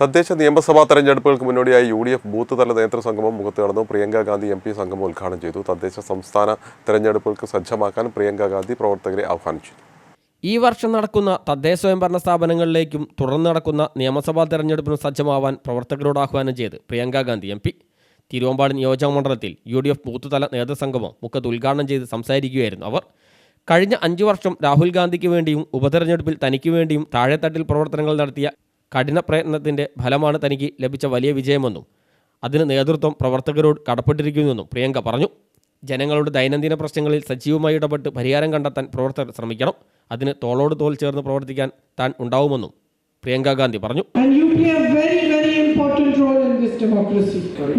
തദ്ദേശ നിയമസഭാ തെരഞ്ഞെടുപ്പുകൾക്ക് മുന്നോടിയായി യു ഡി എഫ് ബൂത്ത് തല നേതൃസംഗമം മുഖത്ത് കടന്നു. പ്രിയങ്ക ഗാന്ധി എം പി സംഗമം ഉദ്ഘാടനം ചെയ്തു. തദ്ദേശ സംസ്ഥാന തെരഞ്ഞെടുപ്പുകൾക്ക് സജ്ജമാക്കാൻ പ്രിയങ്ക ഗാന്ധി പ്രവർത്തകരെ ആഹ്വാനിച്ചു. ഈ വർഷം നടക്കുന്ന തദ്ദേശ സ്വയംഭരണ സ്ഥാപനങ്ങളിലേക്കും തുടർന്ന് നടക്കുന്ന നിയമസഭാ തെരഞ്ഞെടുപ്പിനും സജ്ജമാവാൻ പ്രവർത്തകരോട് ആഹ്വാനം ചെയ്ത് പ്രിയങ്ക ഗാന്ധി എം പി. തിരുവമ്പാടി നിയോജക മണ്ഡലത്തിൽ യു ഡി എഫ് ബൂത്ത് തല നേതൃസംഗമം മുഖത്ത് ഉദ്ഘാടനം ചെയ്ത് സംസാരിക്കുകയായിരുന്നു അവർ. കഴിഞ്ഞ അഞ്ചു വർഷം രാഹുൽ ഗാന്ധിക്ക് വേണ്ടിയും ഉപതെരഞ്ഞെടുപ്പിൽ തനിക്ക് വേണ്ടിയും താഴെത്തട്ടിൽ പ്രവർത്തനങ്ങൾ നടത്തിയ കഠിന പ്രയത്നത്തിന്റെ ഫലമാണ് തനിക്ക് ലഭിച്ച വലിയ വിജയമെന്നും അതിന് നേതൃത്വം പ്രവർത്തകരോട് കടപ്പെട്ടിരിക്കുന്നുവെന്നും പ്രിയങ്ക പറഞ്ഞു. ജനങ്ങളുടെ ദൈനംദിന പ്രശ്നങ്ങളിൽ സജീവമായി ഇടപെട്ട് പരിഹാരം കണ്ടെത്താൻ പ്രവർത്തകർ ശ്രമിക്കണം. അതിന് തോളോട് തോൾ ചേർന്ന് പ്രവർത്തിക്കാൻ താൻ ഉണ്ടാവുമെന്നും പ്രിയങ്ക ഗാന്ധി പറഞ്ഞു.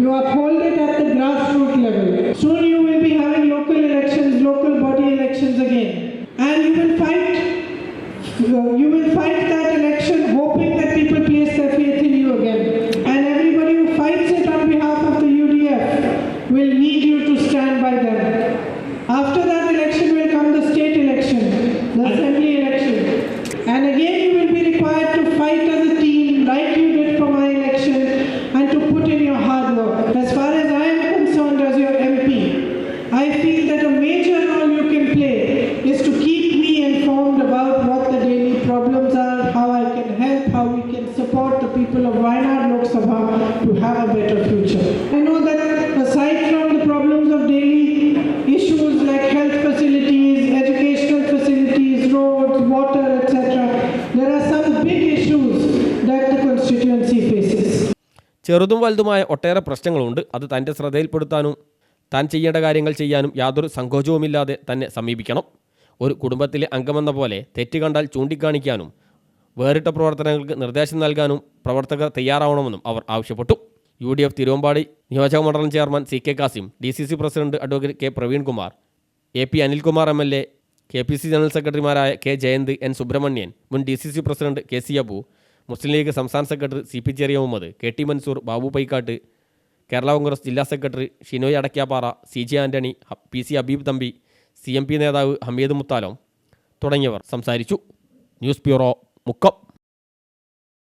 You uphold it at the grassroots level. Soon you will you to stand by them. After that election will come the state election, the assembly election. And again, you will be required to fight as a team like you did for my election and to put in your hard work. As far as I am concerned as your MP, I feel that a major role you can play is to keep me informed about what the daily problems are, how I can help, how we can support the people of Wayanad Lok Sabha to have a better future. ചെറുതും വലുതുമായ ഒട്ടേറെ പ്രശ്നങ്ങളുണ്ട്. അത് തന്റെ ശ്രദ്ധയിൽപ്പെടുത്താനും താൻ ചെയ്യേണ്ട കാര്യങ്ങൾ ചെയ്യാനും യാതൊരു സങ്കോചവുമില്ലാതെ തന്നെ സമീപിക്കണം. ഒരു കുടുംബത്തിലെ അംഗമെന്ന പോലെ തെറ്റ് കണ്ടാൽ ചൂണ്ടിക്കാണിക്കാനും വേറിട്ട പ്രവർത്തനങ്ങൾക്ക് നിർദ്ദേശം നൽകാനും പ്രവർത്തകർ തയ്യാറാവണമെന്നും അവർ ആവശ്യപ്പെട്ടു. യു ഡി എഫ് തിരുവമ്പാടി നിയോജക മണ്ഡലം chairman C K Kasim D C C president advocate K Praveenkumar A P Anilkumar M L A K P C general സെക്രട്ടറിമാരായ കെ ജയന്ത് എൻ സുബ്രഹ്മണ്യൻ മുൻ D C C president K C Abu Muslim League സംസ്ഥാന secretary C P Cheriya Muhammad K T Mansoor Babu Paikkattu Kerala Congress ജില്ലാ secretary Shinoy Adakkappara C J Antony ഹ- P C Abeeb Thampi C M P നേതാവ് ഹമീദ് മുത്താലം തുടങ്ങിയവർ സംസാരിച്ചു. News bureau Mukkam.